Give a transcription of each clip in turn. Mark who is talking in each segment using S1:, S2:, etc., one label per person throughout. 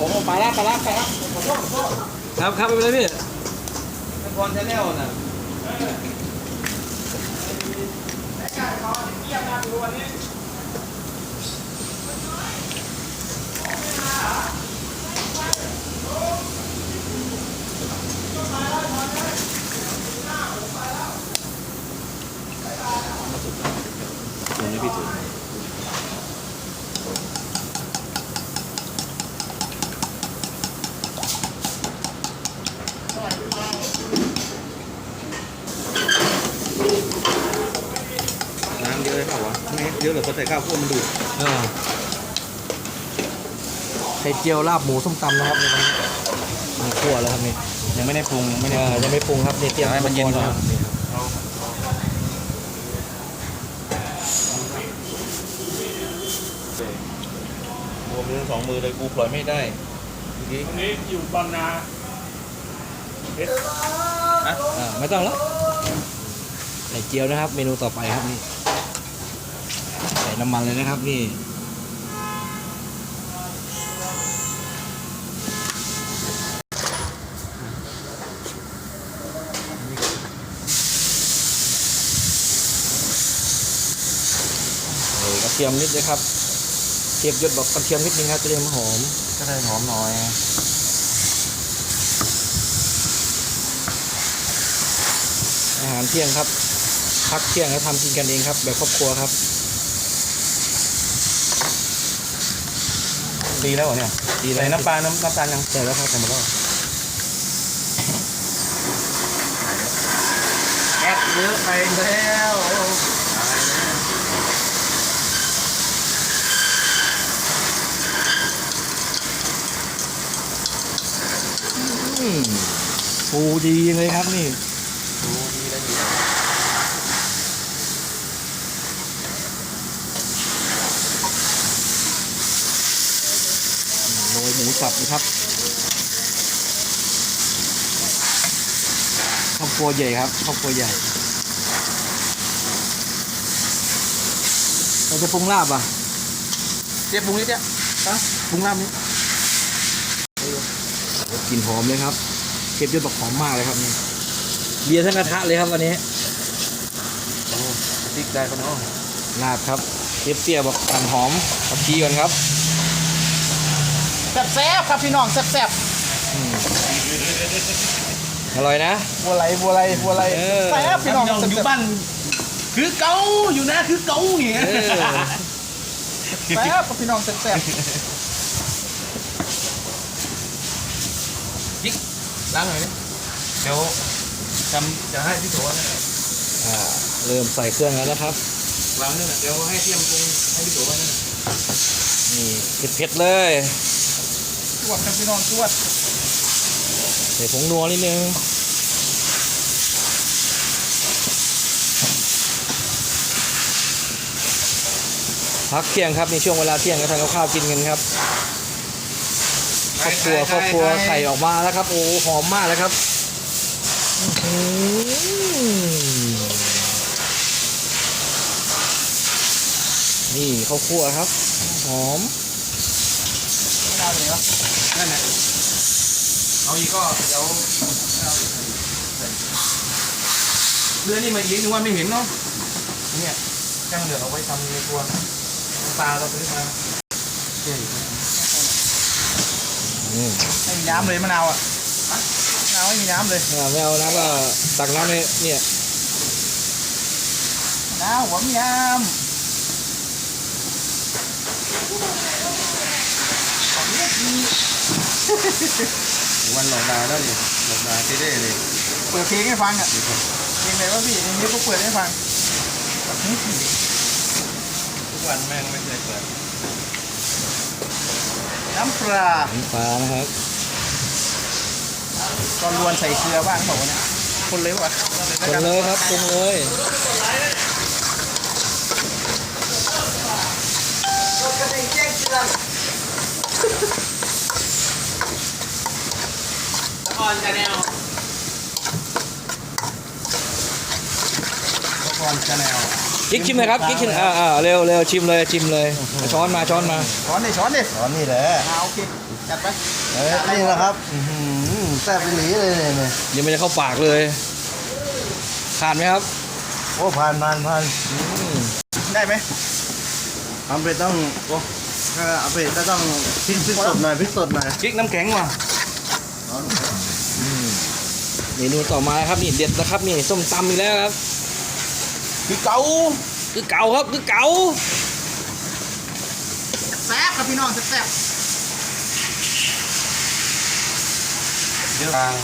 S1: ผมไปแล้วไปแล้วไปแล้ว
S2: ครับครับไปเลยพี่
S1: นครชาแนลน่ะ
S2: ตรงนี้พี่ถูก
S1: น้ำเยอะเลยเปล่าวะไม่เยอะหรอกเขาใส่ข้าวคั่วมันดูด
S2: อ่า ไข่เจียวลาบหมูส้มตำนะครับในวันนี้มีคั่วแล้วครับนี่
S1: ยังไม่ได้ปรุงไม่ได้
S2: อ่ายังไม่ปรุงครับนี่เตรียม
S1: ให้มันเย็นก่อน
S2: อุปรณ์ครับ
S1: รวมทั้งสองมือเลยกูปล่อยไม่ได้เมื่อกี้
S3: วันนี้อยู่บางนา
S2: อ่าไม่ต้องแล้วไข่เจียวนะครับ เมนูต่อไปครับนี่ใส่น้ำมันเลยนะครับนี่เออกระเทียมนิดเลยครับเทียบยศบอกกระเทียมนิดนึงครับจะได้หอม
S1: ก็ได้หอมหน่อย
S2: อาหารเที่ยงครับพักเที่ยงแล้วทำกินกันเองครับ แบบครอบครัวครับ
S1: ดีแล้วเหรอเนี่ย
S2: ดีแล้ว
S1: ใส่น้ำปลาน้ำน้ำตาลยัง
S2: ใช่แล้วครับใส่หมดแล้ว
S1: แอดเยอะไปแล้ว
S2: ปูดีเลยครับนี่
S1: ดูดีแล้วดี
S2: โรยหมูสับนะครับครอบครัวใหญ่ครับครอบครัวใหญ่เราจะปรุงลาบอะ
S1: เจ๊ปรุงนิดเดียว
S2: ปรุงลาบนี้ กลิ่นหอมเลยครับ เก็บยศบอกหอมมากเลยครับนี่เบียร์ทั้งกระทะเลยครับวันนี้
S1: โอ้ติ๊กได้ปะเนาะ
S2: ลาบครับเชฟเตี้ยบอกหั่นหอมผักชีก่อนครับ
S3: แซ่บๆครับพี่น้องแซ่บ
S2: อร่อยนะ
S3: ๆบัวไหลบัวไหลบัวไหล
S2: เออ
S3: แซ่บพี่น้อง
S1: อยู่
S3: แซ่บ
S1: บ้านคือเกาอยู่นะคือเกาเนี่ย
S2: เออ
S3: ๆแซ่บครับพี่น้องแซ่บ
S1: ล้างหน่อยดิเดี๋ยวจำจะให้พี่โถนะ
S2: อ่าเริ่มใส่เครื่องแล้วนะครับ
S1: ล้างนี่นะเดี๋ยวให้เทียมปรุงให้พี่โถนะ
S2: นี่เผ็ดๆเลย
S3: ๆจวดครับพี่น้องจวด
S2: ใส่ผงนัวนิดนึงพักเที่ยงครับในช่วงเวลาเที่ยงก็ทานกับข้าวกินกันครับ ครอบครัวครอบครัวไข่ออกมาแล้วครับ โอ้หอมมากเลยครับอื้อหือนี่ข้าวคั่วครับ หอม
S3: ไม่น่าเลยเนาะ
S1: นั่นแหละเอาอีกก็เดี๋ยวเรือนี่มาอีกนึกว่าไม่เห็นเนาะเนี่ยแจ้งเหลือเอาไว้ทำในครัวปลาเราซื้อมาเจ๊
S2: อืม
S3: ไม่มีน้ำเลยมะนาวอะมะนาวไม่มีน้ำเลย
S2: อ่าไม่เอานะก็ตักน้ำเนี่ยเนี่ย
S3: มะนาวหัวมีน้
S1: วันหลอกดาวแล้วดิหลอกดาวเด้ๆเลยำ
S3: เปิดเพลงให้ฟังอะเพลงไหนวะพี่เพลงนี้ก็เปิดให้ฟัง
S1: ทุกวันแม่งไม่เคยเปิด
S3: น้ำปลา
S2: น้ำปลานะครับ
S3: ตอนรวนใส่เกลือบ้างบอกว่าเนี่ยคนเลยวะ
S2: ปรุงเลยครับปรุงเลย
S1: ก่อนจะแนวก่อนจะแนว
S2: กิ๊กชิมเลยครับกิ๊กชิมอ่าอ่าเร็วเร็วชิมเลยชิมเลยช้อนมาช้อนมา
S3: ช้อนดิช้อนดิ
S1: ตอนนี้แหละ
S3: อ่าโอเค
S1: ค
S3: จัดไป
S4: เอ้ยนี่นะครับอื้อหือแซ่บไปหลีเลยเนี่ยเนี่ย
S2: ยังไม่ได้เข้าปากเลยขาดไหมครับ
S4: โอ้ผ่านผ่านผ่าน
S3: ได้ไหม
S4: ทำไปต้องโอ้ถ้าเอาไปก็ต้องพริกพริกสดหน่อยพริกสดหน่อย
S1: พริกน้ำแข็งว่ะ
S2: เมนูต่อมาครับนี่เด็ดนะครับนี่ส้มตำอีกแล้วครับ
S1: คือเกา
S2: คือเก่าครับคือเก่า
S3: แซ่บครับพี่น้องแซ่บ
S1: เดี๋ยวล้าง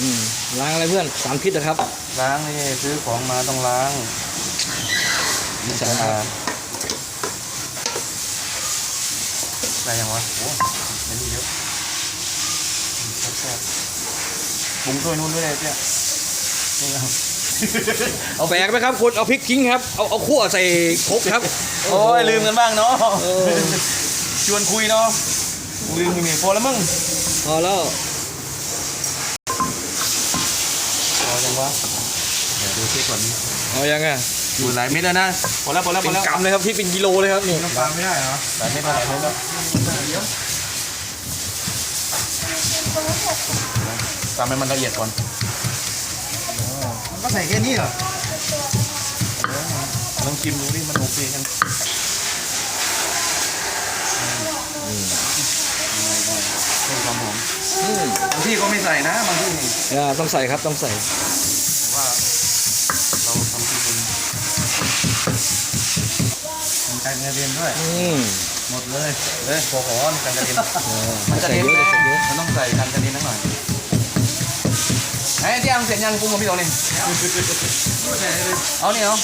S2: อืมล้างอะไรเพื่อนสารพิษนะครับ
S1: ล้างนี่ซื้อของมาต้องล้างนี่สะอาดได้ยังวะโอ้อันนี้เยอะแซ่บๆปรุงถ้วยนู้นด้วยเลยเจ้านี่ครับ
S2: เอาแปลกไหมครับคุณเอาพริกทิ้งครับ เอาเอาขั่วใส่ครกครับ
S1: โอ้ยลืมกันบ้างเนาะ
S2: เออ
S1: ชวนคุยเนาะลืมมีพอแล้วมึง
S2: พอแล้ว
S1: พอยังวะเดี๋ยวดูเช็คก่อน
S2: เอายังไง
S1: ดูหลายเม็ดแล้วนะพอแล้วพอแล้วพ
S2: เป็
S1: อนแล้ว
S2: กำเลยครับพริกเป็นกิโลเลยครับนี่
S3: น้ำปลาไม่ได้เหรอ
S1: หลายเม็ดแล้วหลายเม็ดแล้วตามให้มันละเอียดก่อน
S3: มัน ก็ใส่แค่นี้เหรอ
S1: ลองชิมดูดิมันโอเคกันเพิ่มความหอม
S2: อืม
S1: บางที่ก็ไม่ใส่นะบางที่นี่
S2: อ่าต้องใส่ครับต้องใส่
S1: แต่ว่าเราทำที่เป็นมันการกระเด็นด้วย
S2: อืม
S1: หมดเลยเอ้ยพอหอนกันกระเด็น
S2: เออ
S1: มันจะ
S2: ใส่
S1: เด็น
S2: เยอะใส่เยอะ
S1: มันต้องใส่กันกระเด็นนิดหน่อยไอ้ที่ยังเสร็จยังปรุงกับพี่โตนี่เอานี่เอา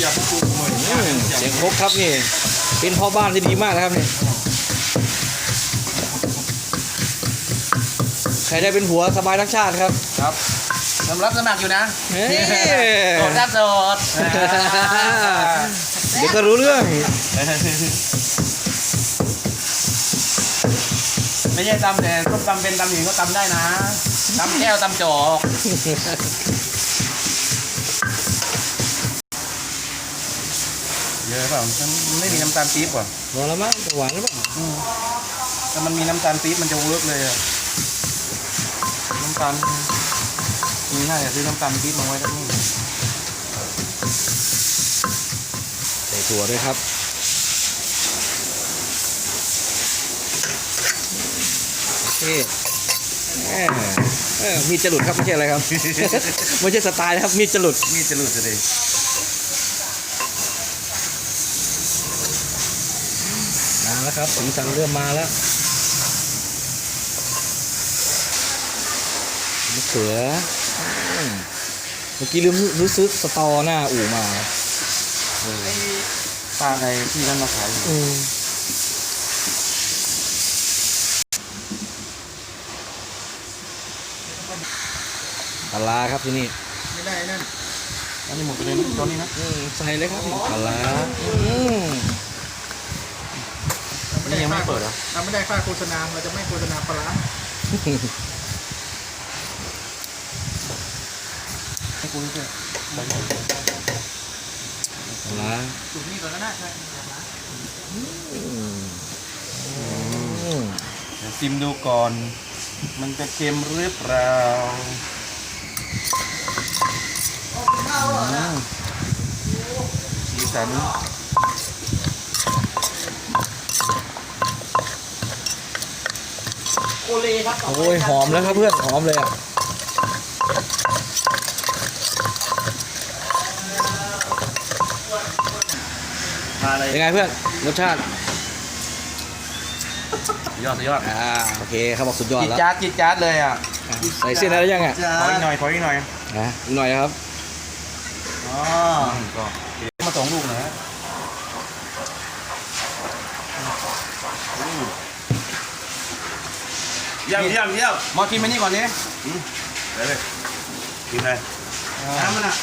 S3: อย่าพูดกูเหมือน
S2: อืมเสียงครกครับนี่ เป็นพ่อบ้านที่ดีมากนะครับนี่ใครได้เป็นผัวสบายทั้งชาติครับ
S1: ครับสำรับสมัครอยู่นะ
S2: เฮ้ย
S1: โสดครับโสด
S2: เดี๋ยวก็รู้เรื่อง
S1: ไม่ใช่ตำแต่ส้มตำเป็นตำหญิงก็ตำได้นะตำแก้วตำจอกเยอะเปล่ามันไม่มีน้ำตาลปี๊บก่อน
S2: รอแล้วมั้งจะหวานหรือเปล่า
S1: ถ้ามันมีน้ำตาลปี๊บมันจะเวิร์กเลยอะน้ำตาลมีง่ายอะซื้อน้ำตาลปี๊บมาไว้ที่นี่
S2: ใส่ถั่วด้วยครับ โอเคแหม่เออมีดจะหลุดครับไม่ใช่อะไรครับ ไม่ใช่สไตล์นะครับ มีดจะหลุด
S1: มีดจะหลุดจะเลย
S2: มาแล้วครับสีสันเริ่มมาแล้วมะเขืออืมเมื่อกี้ลืมรู้ซื้อสตอหน้าอู่มา
S1: ป้าไอ้ที่นั่นมาขายอยู่
S2: ปลาร้าครับที่นี่
S3: ไม่ได้นั่น
S1: อันนี้หมดไปเลยนะตอนนี้นะ
S2: อืมใส่เลยครับปลาร้าอืม
S1: อันนี้ยังไม่เปิดเหรอ
S3: เราไม่ได้ค่าโฆษณาเราจะไม่โฆษณาปลาร้า
S1: ให้กูด้วย
S2: ปลาร้า
S3: สูตรนี้ก่อนก็ได้ใช่
S2: อืมอืม
S1: เดี๋ยวชิมดูก่อน มันจะเค็มหรือเปล่าอืม สีสัน
S3: โอเลครับ
S2: โอ้ยหอมแล้วครับเพื่อนหอมเลยอะ
S1: มาเลย
S2: เป็นไงเพื่อนรสชาติ
S1: ยอดสุดยอด
S2: อ่าโอเคเขาบอกสุดยอด
S1: จิต
S2: แล้ว
S1: จ๊าดจิตจ๊าดเลยอะ
S2: อะ ใส่เส้นอะไรยังอะ
S4: จ้า
S1: ขออีกหน่อยขออีกหน่อย
S2: นะอีกหน่อยครับ
S1: อ๋อก็มาสองลูกนะเยี่ยมเยี่ยมเยี่ยมมากินมานี่ก่อนดิ
S4: ไปเลยกินเลย
S1: น้ำมันอะ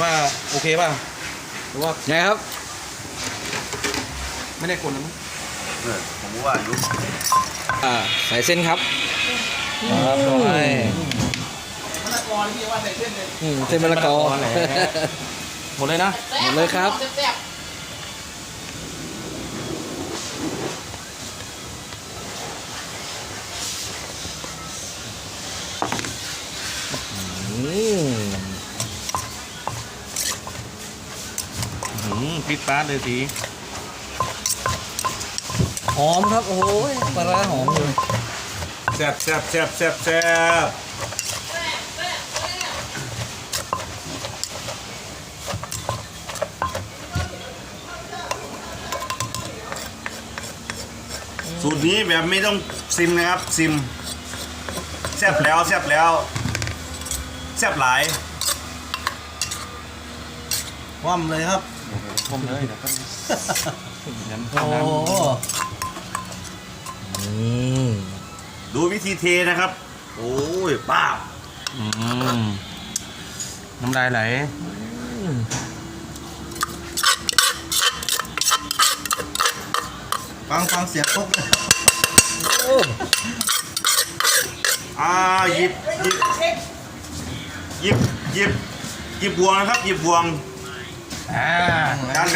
S1: ว่าโอเคป่ะหรือว่า
S2: ไงครับ
S1: ไม่ได้คนนะมั้ง
S4: เออผมว่าอยู่
S2: อาใส่เส้นครับ
S1: ครับลงไป
S3: มะละกอที่ว่าใส่เส้นเลย
S2: เส้นมะละกอ
S1: หมดเลยนะ
S2: หมดเลยครับ
S3: อืมพิ
S5: ซซ่าเลยสิ
S2: อมครับ โอ้โหปลาร้าหอมเลย
S5: แซ่บแซ่บแซ่บแซ่บแซ่บสูตรนี้แบบไม่ต้องซิมนะครับ ซิมแซ่บแล้วแซ่บแล้วแซ่บหลาย
S4: คว่ำเลยครับ
S5: ผมเลยเดี๋ยวก็
S2: โอ้ อืม
S5: ดูวิธีเทนะครับ โอ้ยป้าบอืมน้ำลายไหล
S4: ฟังฟังเสียงปุ๊บเลย
S2: โอ้
S5: อ่าหยิบหยิบหยิบหยิบหยิบบวงนะครับหยิบบวง
S2: อ่า
S5: การ